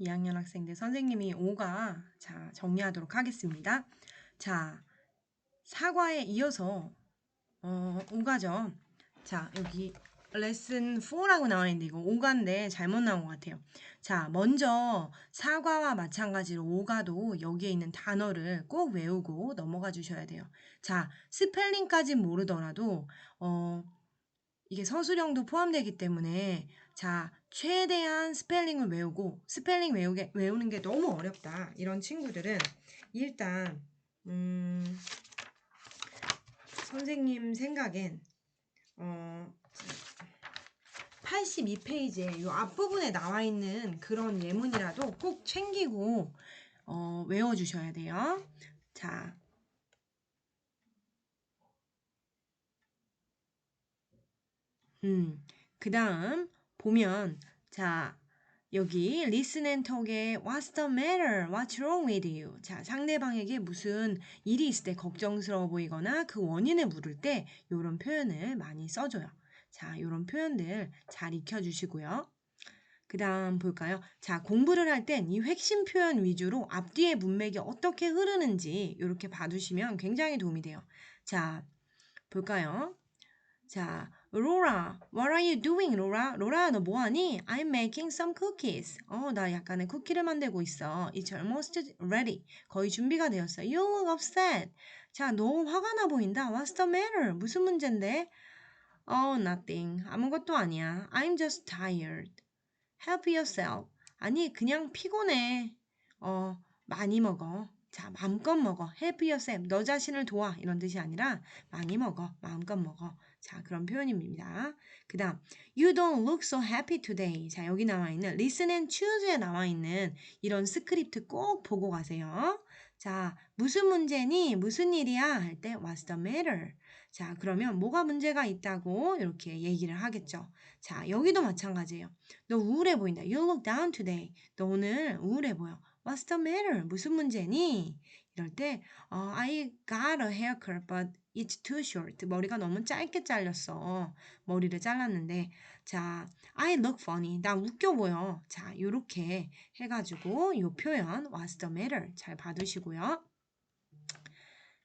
2학년 학생들 선생님이 5가 자 정리하도록 하겠습니다. 자 사과에 이어서 어 5가죠. 자 여기 레슨 4라고 나와 있는데 이거 5가인데 잘못 나온 것 같아요. 자 먼저 사과와 마찬가지로 5가도 여기에 있는 단어를 꼭 외우고 넘어가 주셔야 돼요. 자 스펠링까진 모르더라도 어 이게 서술형도 포함되기 때문에 자 최대한 스펠링을 외우고 스펠링 외우게, 외우는 게 너무 어렵다 이런 친구들은 일단 음, 선생님 생각엔 어, 82페이지에 이 앞부분에 나와 있는 그런 예문이라도 꼭 챙기고 어, 외워주셔야 돼요. 자, 음, 그 다음 보면 자 여기 listen and talk에 what's the matter? What's wrong with you? 자 상대방에게 무슨 일이 있을 때 걱정스러워 보이거나 그 원인을 물을 때 이런 표현을 많이 써줘요. 자 이런 표현들 잘 익혀주시고요. 그 다음 볼까요? 자, 공부를 할 땐 이 핵심 표현 위주로 앞뒤의 문맥이 어떻게 흐르는지 이렇게 봐두시면 굉장히 도움이 돼요. 자, 볼까요? 자, 로라, what are you doing, 로라? 로라, 너 뭐하니? I'm making some cookies. 어, 나 약간의 쿠키를 만들고 있어. It's almost ready. 거의 준비가 되었어. You look upset. 자, 너 화가 나 보인다. What's the matter? 무슨 문제인데? Oh, nothing. 아무것도 아니야. I'm just tired. Help yourself. 아니, 그냥 피곤해. 어, 많이 먹어. 자, 마음껏 먹어. Help yourself. 너 자신을 도와. 이런 뜻이 아니라 많이 먹어. 마음껏 먹어. 자, 그런 표현입니다. 그 다음, You don't look so happy today. 자, 여기 나와 있는 listen and choose에 나와 있는 이런 스크립트 꼭 보고 가세요. 자, 무슨 문제니? 무슨 일이야? 할 때 what's the matter? 자, 그러면 뭐가 문제가 있다고 이렇게 얘기를 하겠죠. 자, 여기도 마찬가지예요. 너 우울해 보인다. You look down today. 너 오늘 우울해 보여. What's the matter? 무슨 문제니? 이럴 때 어, I got a haircut but it's too short. 머리가 너무 짧게 잘렸어. 머리를 잘랐는데 자, I look funny. 나 웃겨 보여. 자, 요렇게 해가지고 요 표현 What's the matter? 잘 봐두시고요.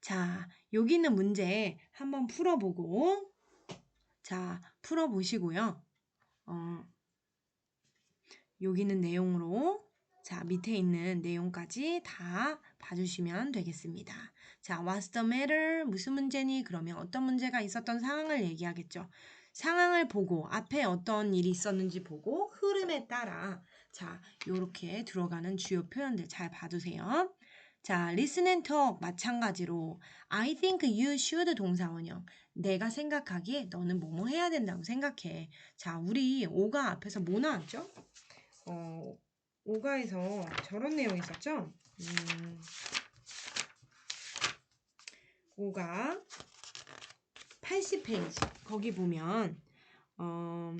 자, 여기 있는 문제 한번 풀어보고 자, 풀어보시고요. 어, 여기 있는 내용으로 자, 밑에 있는 내용까지 다 봐주시면 되겠습니다. 자, what's the matter? 무슨 문제니? 그러면 어떤 문제가 있었던 상황을 얘기하겠죠. 상황을 보고 앞에 어떤 일이 있었는지 보고 흐름에 따라 자, 요렇게 들어가는 주요 표현들 잘 봐두세요. 자, listen and talk 마찬가지로 I think you should 동사원형. 내가 생각하기에 너는 뭐뭐 해야 된다고 생각해. 자, 우리 오가 앞에서 뭐 나왔죠? 어, 오가에서 저런 내용이 있었죠? 음, 오가 80페이지 거기 보면 어,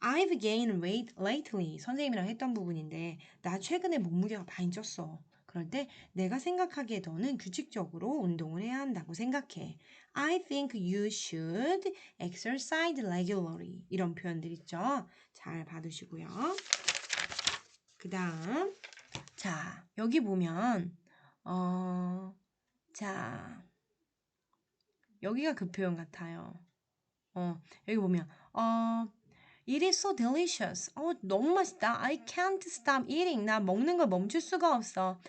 I've gained weight lately 선생님이랑 했던 부분인데 나 최근에 몸무게가 많이 쪘어. 그럴 때 내가 생각하기에 너는 규칙적으로 운동을 해야 한다고 생각해. I think you should exercise regularly. 이런 표현들 있죠? 잘 봐두시고요. 그 다음, 자, 여기 보면, 어, 자, 여기가 그 표현 같아요. 어, 여기 보면, 어, It is so delicious. 어, 너무 맛있다. I can't stop eating. 나 먹는 걸 멈출 수가 없어.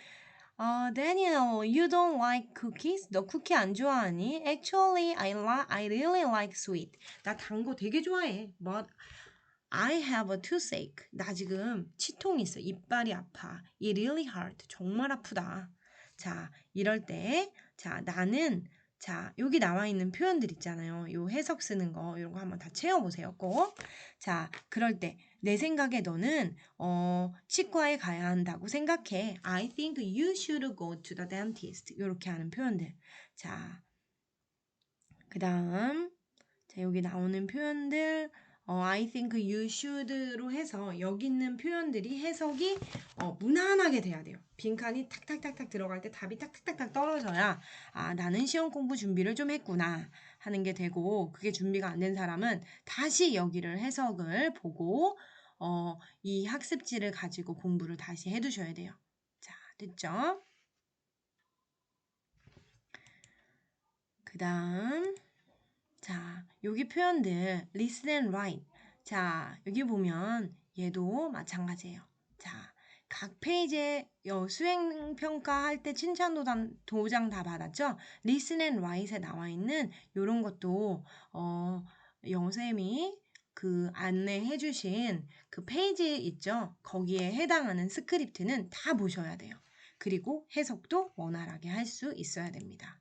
어, Daniel, you don't like cookies? 너 쿠키 안 좋아하니? Actually, I, li- I really like sweet. 나 단 거 되게 좋아해. But I have a toothache. 나 지금 치통이 있어. 이빨이 아파. It really hurt. 정말 아프다. 자, 이럴 때, 자, 나는, 자, 여기 나와 있는 표현들 있잖아요. 요 해석 쓰는 거, 이런 거 한번 다 채워보세요, 꼭. 자, 그럴 때, 내 생각에 너는, 어, 치과에 가야 한다고 생각해. I think you should go to the dentist. 이렇게 하는 표현들. 자, 그 다음, 자, 여기 나오는 표현들, 어, I think you should로 해서 여기 있는 표현들이 해석이 어, 무난하게 돼야 돼요. 빈칸이 탁탁탁탁 들어갈 때 답이 탁탁탁탁 떨어져야 아 나는 시험 공부 준비를 좀 했구나 하는 게 되고 그게 준비가 안 된 사람은 다시 여기를 해석을 보고 어, 이 학습지를 가지고 공부를 다시 해두셔야 돼요. 자, 됐죠? 그 다음, 자, 여기 표현들, listen and write. 자, 여기 보면 얘도 마찬가지예요. 자, 각 페이지에 어, 수행 평가할 때 칭찬 도장 다 받았죠? Listen and Write에 나와 있는 이런 것도 어, 영쌤이 그 안내해 주신 그 페이지 있죠? 거기에 해당하는 스크립트는 다 보셔야 돼요. 그리고 해석도 원활하게 할 수 있어야 됩니다.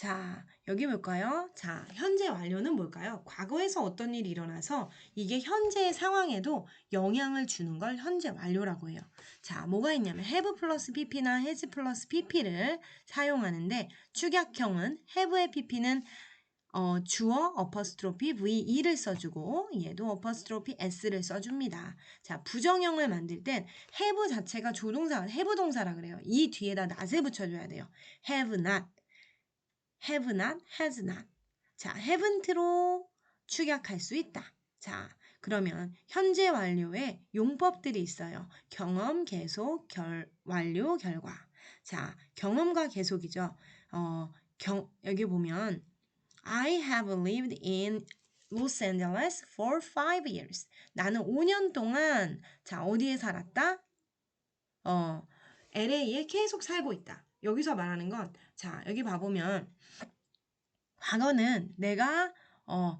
자, 여기 볼까요? 자, 현재 완료는 뭘까요? 과거에서 어떤 일이 일어나서 이게 현재의 상황에도 영향을 주는 걸 현재 완료라고 해요. 자, 뭐가 있냐면 have 플러스 pp나 has 플러스 pp를 사용하는데 축약형은 have의 pp는 어, 주어 어퍼스트로피 VE를 써주고 얘도 어퍼스트로피 S를 써줍니다. 자, 부정형을 만들 땐 have 자체가 조동사, have 동사라 그래요. 이 뒤에다 not을 붙여줘야 돼요. have not. Have not, has not. 자, haven't로 축약할 수 있다. 자, 그러면 현재 완료에 용법들이 있어요. 경험, 계속, 결, 완료, 결과. 자, 경험과 계속이죠. 어, 경, 여기 보면 I have lived in Los Angeles for five years. 나는 5년 동안 자, 어디에 살았다? 어, LA에 계속 살고 있다. 여기서 말하는 건 자, 여기 봐 보면 과거는 내가 어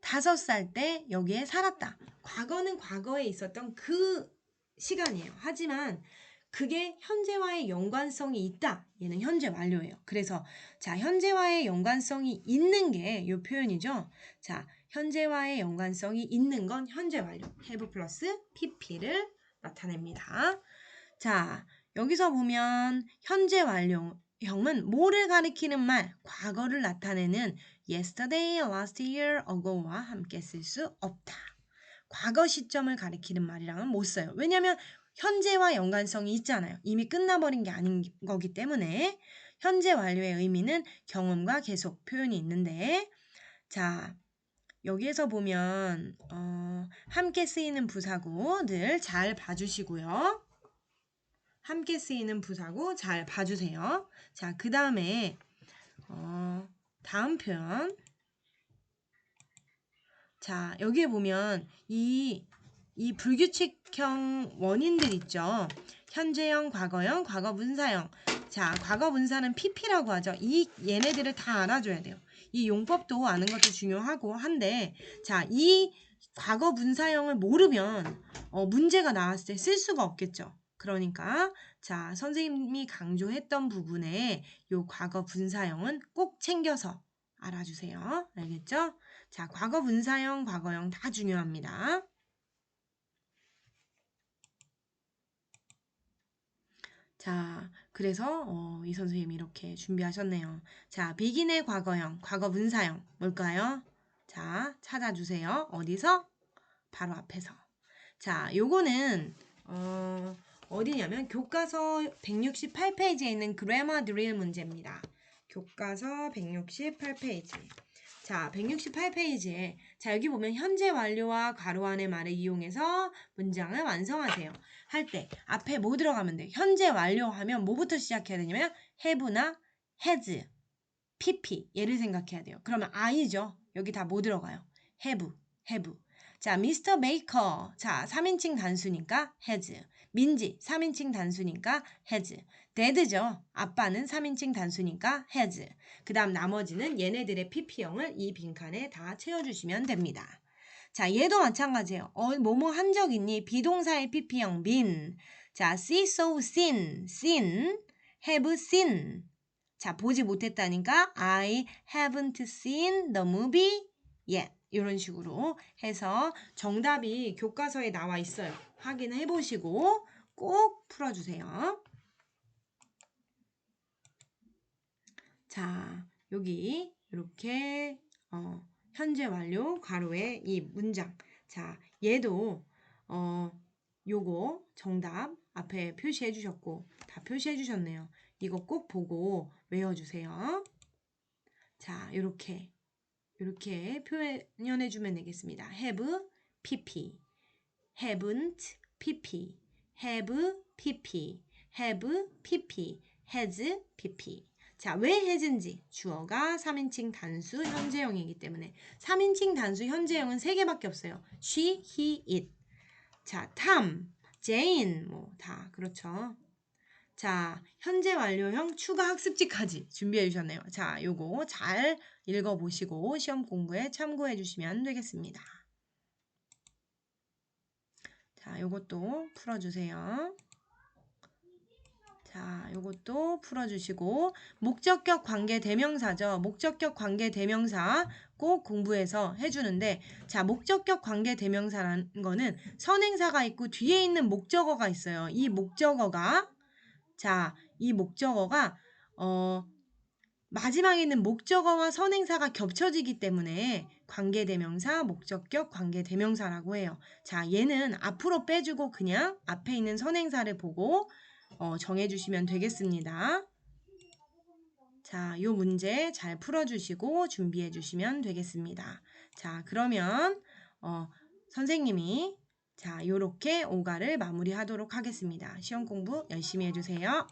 다섯 살 때 여기에 살았다. 과거는 과거에 있었던 그 시간이에요. 하지만 그게 현재와의 연관성이 있다. 얘는 현재 완료예요. 그래서 자, 현재와의 연관성이 있는 게 이 표현이죠. 자, 현재와의 연관성이 있는 건 현재 완료. have 플러스 pp를 나타냅니다. 자, 여기서 보면 현재 완료 형은 뭐를 가리키는 말, 과거를 나타내는 yesterday, last year, ago와 함께 쓸 수 없다. 과거 시점을 가리키는 말이랑은 못 써요. 왜냐하면 현재와 연관성이 있잖아요. 이미 끝나버린 게 아닌 거기 때문에 현재 완료의 의미는 경험과 계속 표현이 있는데 자 여기에서 보면 어, 함께 쓰이는 부사구들 잘 봐주시고요. 함께 쓰이는 부사구 잘 봐주세요. 자, 그 다음에 어, 다음 표현. 자, 여기에 보면 이, 이 불규칙형 원인들 있죠. 현재형, 과거형, 과거분사형. 자, 과거분사는 PP라고 하죠. 이 얘네들을 다 알아줘야 돼요. 이 용법도 아는 것도 중요하고 한데, 자, 이 과거분사형을 모르면 어, 문제가 나왔을 때 쓸 수가 없겠죠. 그러니까 자 선생님이 강조했던 부분에 요 과거 분사형은 꼭 챙겨서 알아주세요. 알겠죠? 자 과거 분사형, 과거형 다 중요합니다. 자, 그래서 어, 이 선생님이 이렇게 준비하셨네요. 자, 비긴의 과거형, 과거 분사형 뭘까요? 자, 찾아주세요. 어디서? 바로 앞에서. 자, 요거는 어, 어디냐면 교과서 168페이지에 있는 그래머 드릴 문제입니다. 교과서 168페이지. 자, 168페이지에 자, 여기 보면 현재 완료와 가로 안의 말을 이용해서 문장을 완성하세요. 할 때 앞에 뭐 들어가면 돼? 현재 완료 하면 뭐부터 시작해야 되냐면 have나 has, pp 얘를 생각해야 돼요. 그러면 I죠. 여기 다 뭐 들어가요? have, have. 자, 미스터 메이커. 자, 3인칭 단수니까 has. 민지 3인칭 단수니까 has. 데드죠. 아빠는 3인칭 단수니까 has. 그 다음 나머지는 얘네들의 pp형을 이 빈칸에 다 채워주시면 됩니다. 자, 얘도 마찬가지예요. 어, 뭐뭐 한 적 있니? 비동사의 pp형 been. 자, see so seen, seen, have seen. 자, 보지 못했다니까 I haven't seen the movie yet. 이런 식으로 해서 정답이 교과서에 나와 있어요. 확인해 보시고 꼭 풀어주세요. 자, 여기 이렇게 어, 현재 완료 가로에 이 문장. 자, 얘도 어, 요거 정답 앞에 표시해 주셨고 다 표시해 주셨네요. 이거 꼭 보고 외워주세요. 자, 이렇게 이렇게 표현해 주면 되겠습니다. have, pp haven't pp have pp have pp has pp 자, 왜 has인지 주어가 3인칭 단수 현재형이기 때문에 3인칭 단수 현재형은 3개밖에 없어요. she, he, it. 자, 탐, 제인 뭐다 그렇죠. 자, 현재 완료형 추가 학습지까지 준비해 주셨네요. 자, 요거 잘 읽어 보시고 시험 공부에 참고해 주시면 되겠습니다. 자, 요것도 풀어 주세요. 자, 요것도 풀어주시고 목적격 관계 대명사죠. 목적격 관계 대명사 꼭 공부해서 해주는데 자, 목적격 관계 대명사라는 거는 선행사가 있고 뒤에 있는 목적어가 있어요. 이 목적어가 자, 이 목적어가 어 마지막에 있는 목적어와 선행사가 겹쳐지기 때문에 관계대명사, 목적격, 관계대명사라고 해요. 자, 얘는 앞으로 빼주고 그냥 앞에 있는 선행사를 보고 어, 정해주시면 되겠습니다. 자, 요 문제 잘 풀어주시고 준비해 주시면 되겠습니다. 자, 그러면 어, 선생님이 자, 요렇게 오가를 마무리하도록 하겠습니다. 시험 공부 열심히 해주세요.